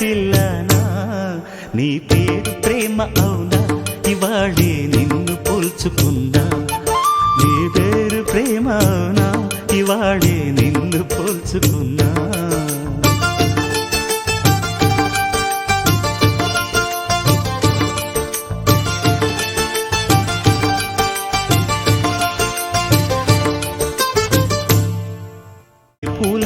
పిల్లనా నీ పేరు ప్రేమ అవునా? ఇవాళే నిన్ను పోల్చుకున్నా నీ పేరు ప్రేమ అవునా? ఇవాళే నిన్ను పోల్చుకున్నా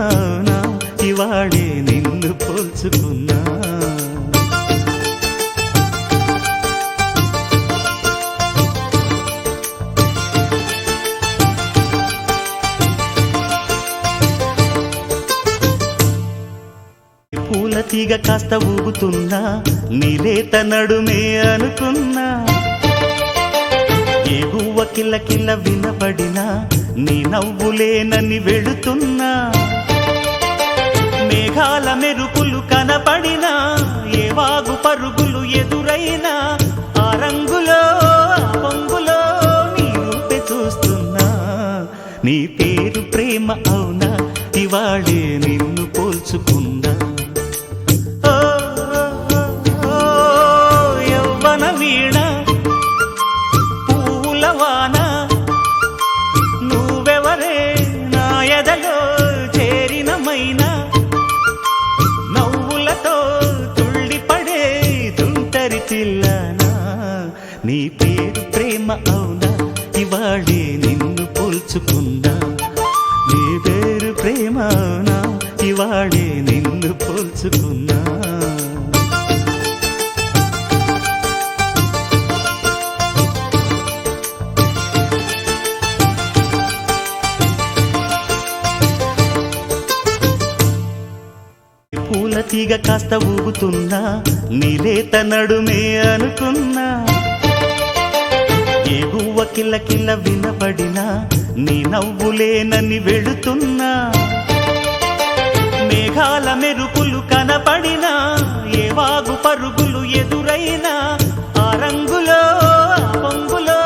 పేరు ఇవాళే నిన్ను పోల్చుకున్నా. పూల తీగ కాస్త ఊగుతున్నా నీలేత నడుమే అనుకున్నా. ఏ గువ్వ కిల్ల కిల్ల వినబడినా నీ నవ్వులేనని వెళుతున్నా. మేఘాల మెరుపులు కనపడినా ఏ వాగు పరుగులు ఎదురైనా ఆ రంగులో ఆ పొంగులో నీ రూపే చూస్తున్నా. నీ పేరు ప్రేమ అవునా? ఇవాళే పోల్చుకున్నా నీ పేరు ప్రేమ అవునా ఇవాళే నిన్ను పోల్చుకున్నా. పూల తీగ కాస్త ఊగుతున్నా. నీలేత నడుమే అనుకున్నా. ఏ గువ్వ కిల్ల కిల్ల వినపడినా నీ నవ్వులేనని వెళుతున్నా. మేఘాల మెరుపులు కనపడినా ఏ వాగు పరుగులు ఎదురైనా ఆ రంగులో పొంగులో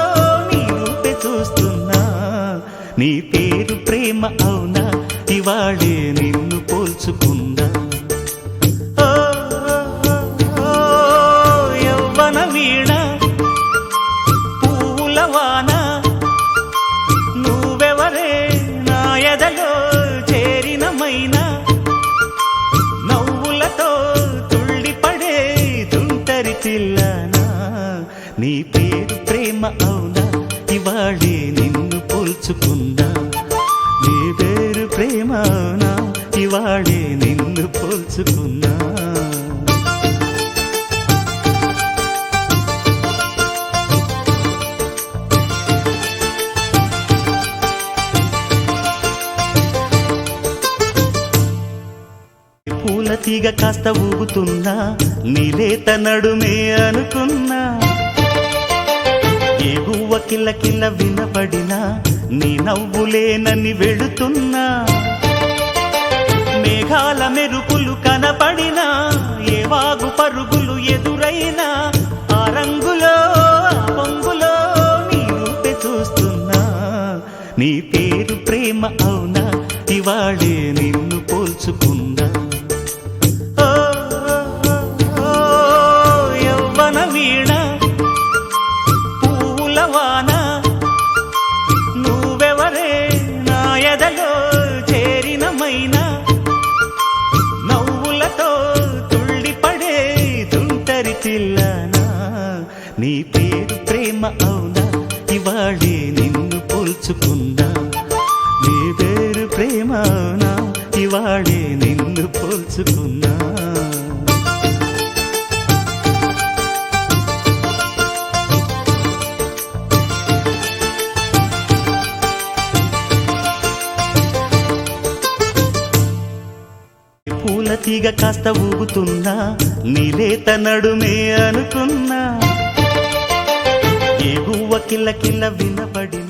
నీ రూపే చూస్తున్నా. నీ పేరు ప్రేమ అవునా? ఇవాళే నిన్ను పోల్చుకున్నా. ప్రేమ అవునా? ఇవాళే నిన్ను పోల్చుకుందా నీ పేరు ప్రేమ అవునా? ఇవాళే నిన్ను పోల్చుకుందా తీగ కాస్త ఊగుతున్నా. నీలేత నడుమే అనుకున్నా. ఏ గువ్వ కిల్ల కిల్ల వినబడినా నీ నవ్వులేనని వెళుతున్నా. మేఘాల మెరుపులు కనపడినా ఏ వాగు పరుగులు ఎదురైనా ఆ రంగులో పొంగులో నీ రూపే చూస్తున్నా. నీ పేరు ప్రేమ అవునా? ఇవాళే నిన్ను పోల్చుకున్నా. పిల్లనా నీ పేరు ప్రేమ అవునా? ఇవాళే నిన్ను పోల్చుకున్నా. నీ పేరు ప్రేమ అవునా? ఇవాళే నిన్ను పోల్చుకున్నా. తీగ కాస్త ఊగుతున్నా నీలేత నడుమే అనుకున్నా. ఏ గువ్వ కిల్ల కిల్ల వినబడి